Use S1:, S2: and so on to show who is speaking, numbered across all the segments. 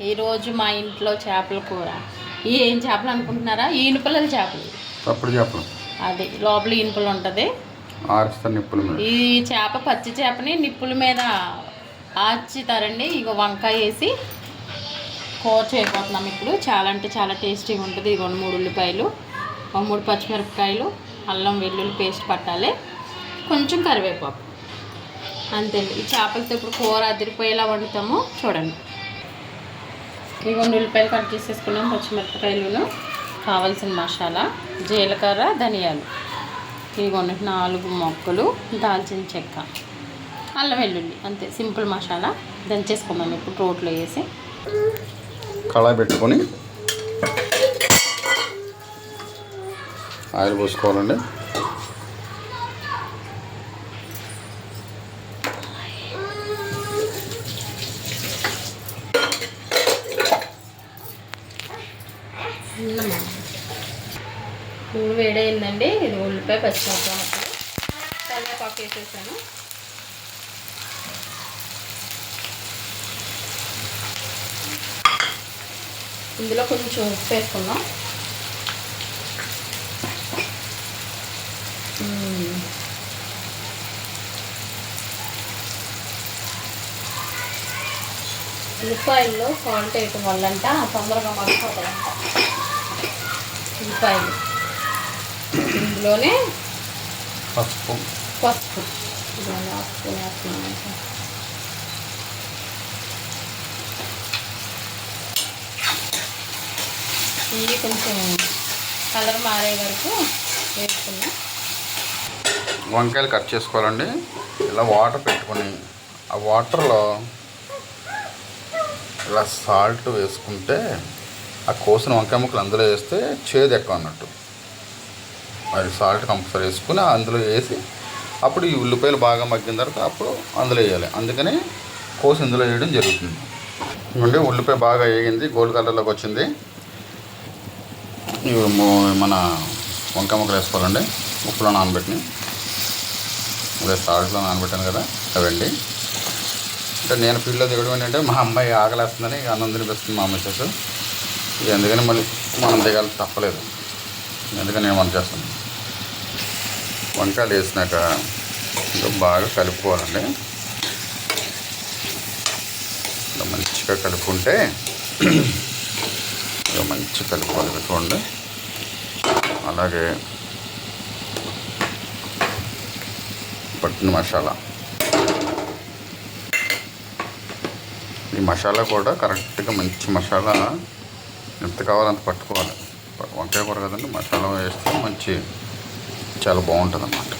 S1: ఈరోజు మా ఇంట్లో చేపల కూర. ఈ ఏం చేపలు అనుకుంటున్నారా? ఈనుపల్లల చేపలు.
S2: తప్పుడు చేపలు.
S1: అది లోపల ఈనుపలు ఉంటుంది.
S2: నిప్పుల మీద.
S1: ఈ చేప పచ్చి చేపని నిప్పుల మీద ఆచుతారండి ఇక వంకాయ వేసి కూర చేయబోతున్నాం ఇప్పుడు. చాలా అంటే చాలా టేస్టీగా ఉంటుంది. ఇక మూడు ఉల్లిపాయలు ఒక మూడు పచ్చిమిరపకాయలు అల్లం వెల్లుల్లి పేస్ట్ పట్టాలి. కొంచెం కరివేపాకు. అంతే ఈ చేపలతో ఇప్పుడు కూర అదిరిపోయేలా వండుతాము. చూడండి. ఇగోండి ఉల్లిపాయలు కట్ చేసేసుకున్నాం పచ్చిమిరపకాయలు కావాల్సిన మసాలా జీలకర్ర ధనియాలు. ఇదిగోండి నాలుగు మొక్కలు దాల్చిన చెక్క. అల్లం వెల్లుల్లి అంతే. సింపుల్ మసాలా. దంచేసుకుందాం ఇప్పుడు రోట్లో వేసి.
S2: కళాయి పెట్టుకొని ఆయిల్ పోసుకోవాలండి.
S1: నూనె ఇది ఉల్లిపాయ పచ్చిమిరపకాయ కరివేపాకు వేసేసాను. ఇందులో కొంచెం ఉప్పు వేసుకుందాం. ఉల్లిపాయల్లో సాల్ట్ వేయటం వల్లంట తొందరగా మగ్గిపోతాయంట ఉల్లిపాయలు. ఇందులోనే
S2: పసుపు.
S1: పసుపు. ఇవి కొంచెం కలర్ మారే వరకు వేసుకున్నాం
S2: వంకాయలు కట్ చేసుకోవాలండి. ఇలా వాటర్ పెట్టుకొని ఆ వాటర్లో ఇలా సాల్ట్ వేసుకుంటే ఆ కోసిన వంకాయ ముక్కలు అందులో వేస్తే చేదు ఎక్కువ అన్నట్టు. అది సాల్ట్ కంపల్సరీ వేసుకుని అందులో వేసి అప్పుడు ఈ ఉల్లిపాయలు బాగా మగ్గిన తర్వాత అప్పుడు అందులో వేయాలి. అందుకని కోసి ఇందులో వేయడం జరుగుతుంది. ఇవ్వండి ఉల్లిపాయ బాగా వేగింది గోల్డ్ కలర్లోకి వచ్చింది. మన వంకాయ ముక్కలు వేసుకోవాలండి. ఉప్పులో నానబెట్టిన అదే సాల్ట్లో నానబెట్టాను కదా అవండి. అంటే నేను ఫీల్డ్లో దిగడం ఏంటంటే మా అమ్మాయి ఆకలేస్తుందని అన్నం తినిపిస్తుంది మా మిస్సెస్ ఇక అందుకని మళ్ళీ మనం దిగాలి తప్పలేదు. ఎందుకని నేను మనం చేస్తాను వంకాయలు వేసినాక ఇంకా బాగా కలుపుకోవాలండి. ఇలా మంచిగా కలుపుకుంటే ఇక మంచిగా కలుపుకోవాలి పెట్టుకోండి అలాగే పట్టిన మసాలా. ఈ మసాలా కూడా కరెక్ట్గా మంచి మసాలా ఎంత కావాలంత పట్టుకోవాలి. వంకాయ కూర కదండి మసాలా వేస్తే మంచి చాలా బాగుంటుంది అన్నమాట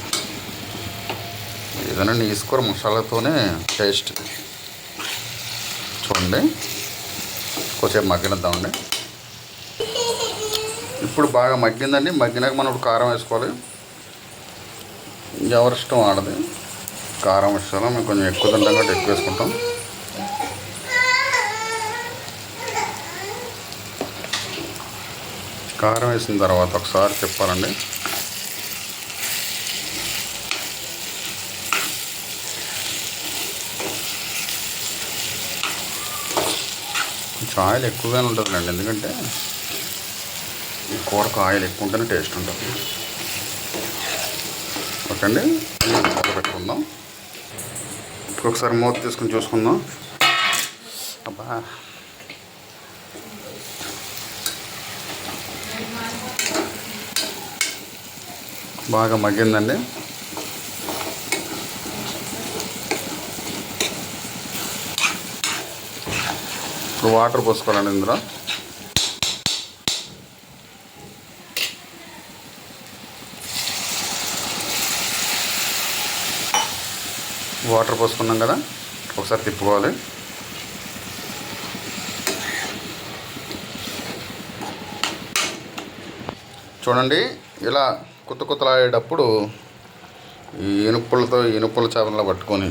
S2: ఏదైనా నీసు కూర మసాలాతోనే టేస్ట్. చూడండి. కొద్దిసేపు మగ్గినద్దామండి. ఇప్పుడు బాగా మగ్గిందండి. మగ్గినాక మనం ఇప్పుడు కారం వేసుకోవాలి. ఎవరి ఇష్టం ఆడది కారం ఇష్టం మేము కొంచెం ఎక్కువ తింటాం కాబట్టి ఎక్కువ వేసుకుంటాం. కారం వేసిన తర్వాత ఒకసారి చెప్పాలండి కొంచెం ఆయిల్ ఎక్కువగానే ఉంటుందండి. ఎందుకంటే ఈ కూరకు ఆయిల్ ఎక్కువ ఉంటేనే టేస్ట్ ఉంటుంది. ఓకే అండి పెట్టుకుందాం. ఇప్పుడు ఒకసారి మూత తీసుకుని చూసుకుందాం. అబ్బా. బాగా మగ్గిందండి. ఇప్పుడు వాటర్ పోసుకోవాలండి ఇందులో. వాటర్ పోసుకున్నాం కదా ఒకసారి తిప్పుకోవాలి. చూడండి ఇలా కొత్త కొత్తలాడేటప్పుడు ఈ ఇనుపులతో ఇనుపుల చేపల్లో పట్టుకొని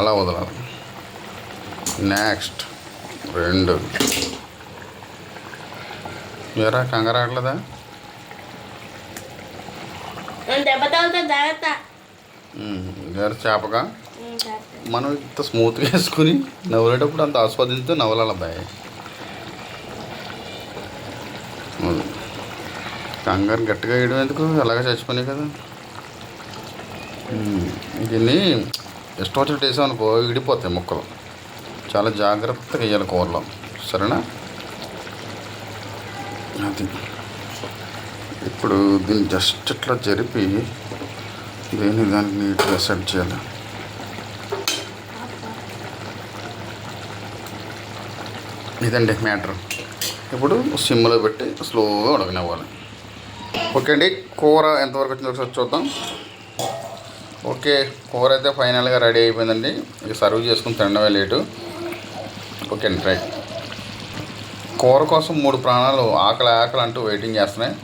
S2: అలా వదలాలి. నెక్స్ట్ రెండు. ఏరా కంగారాట్లేదా
S1: దెబ్బ తగులుతా జాగ్రత్త.
S2: గారు చేపగా మనం ఇంత స్మూత్గా వేసుకుని నవ్వులేటప్పుడు అంత ఆస్వాదించే నవ్వాల అబ్బాయి. అది. కంగారు గట్టిగా వేయడం ఎందుకు? అలాగే చచ్చిపోయినాయి కదా. దీన్ని ఇష్టం వచ్చినట్టు వేసాం అనుకో విడిపోతాయి ముక్కలు. చాలా జాగ్రత్తగా వేయాలి కూరలో. సరేనా? అది. ఇప్పుడు దీన్ని జస్ట్ ఇట్లా జరిపి దీన్ని దానికి నీట్గా సెట్ చేయాలి? ఇదండి మ్యాటర్. ఇప్పుడు సిమ్లో పెట్టి స్లోగా ఉడకనివ్వాలి. ఓకే అండి కూర ఎంతవరకు వచ్చిందో ఒకసారి చూద్దాం. ఓకే కూర అయితే ఫైనల్గా రెడీ అయిపోయిందండి. ఇక సర్వ్ చేసుకుని తినడమే లేటు. ఓకే అండి రైట్ కూర కోసం మూడు ప్రాణాలు ఆకలి ఆకలి అంటూ వెయిటింగ్ చేస్తున్నాయి.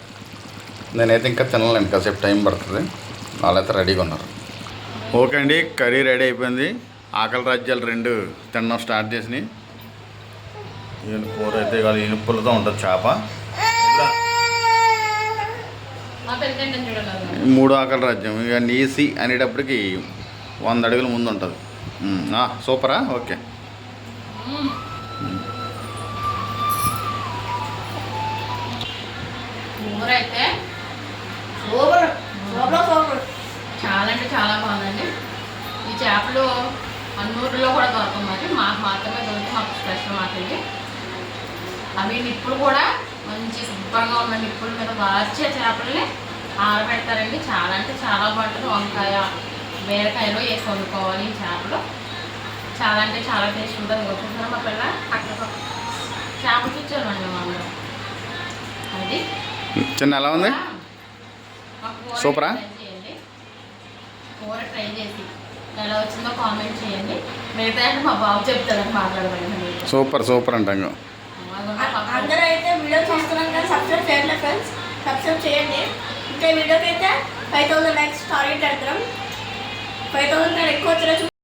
S2: నేనైతే ఇంకా తినలేను కాసేపు టైం పడుతుంది. వాళ్ళైతే రెడీగా ఉన్నారు. ఓకే అండి కర్రీ రెడీ అయిపోయింది. ఆకలి రాజ్యాలు రెండు తినడం స్టార్ట్ చేసినాయి. ఈయన కూర అయితే కాదు ఇనుపులతో ఉంటుంది చేప. మూడు ఆకలి రాజ్యం ఇక నీసి అనేటప్పటికి వంద అడుగుల ముందు ఉంటుంది. సూపరా? ఓకే.
S1: కూర అయితే
S3: సూపర్ సూపర్ సూపర్.
S1: చాలా అంటే చాలా బాగుందండి. ఈ చేపలు అన్నూరులో కూడా దొరకవు మరి. మాకు మాత్రమే దొరికి మాకు స్పెషల్ మాట ఇది. అవి నిప్పులు కూడా మంచి శుభ్రంగా ఉన్న నిప్పుల మీద వార్చే చేపల్ని ఆరబెడతారండి. చాలా అంటే చాలా బాగుంటుంది. వంకాయ బీరకాయలో వేసి వండుకోవాలి ఈ చేపలు. చాలా అంటే చాలా టేస్ట్ ఉంటుంది. వచ్చేసారా మా పిల్ల? అక్కడ చేప చూచామండి మా అందరం అది.
S2: చిన్న ఎలా ఉంది? సూపరా?
S1: చేయండి. కూర ట్రై చేసి ఎలా వచ్చిందో కామెంట్ చేయండి. మిగతా అంటే మా బాబు చెప్తారని మాట్లాడదండి
S2: సూపర్ సూపర్ అంటాం
S3: అందరూ అయితే వీడియో చూస్తున్నాం కానీ సబ్స్క్రైబ్ చేయట్లేదు ఫ్రెండ్స్ సబ్స్క్రైబ్ చేయండి. ఇంకా ఈ వీడియోకి అయితే ఫైవ్ థౌసండ్ లైక్స్ టార్గెట్ పెడతాం ఫైవ్ థౌసండ్ ఎక్కువ వచ్చినా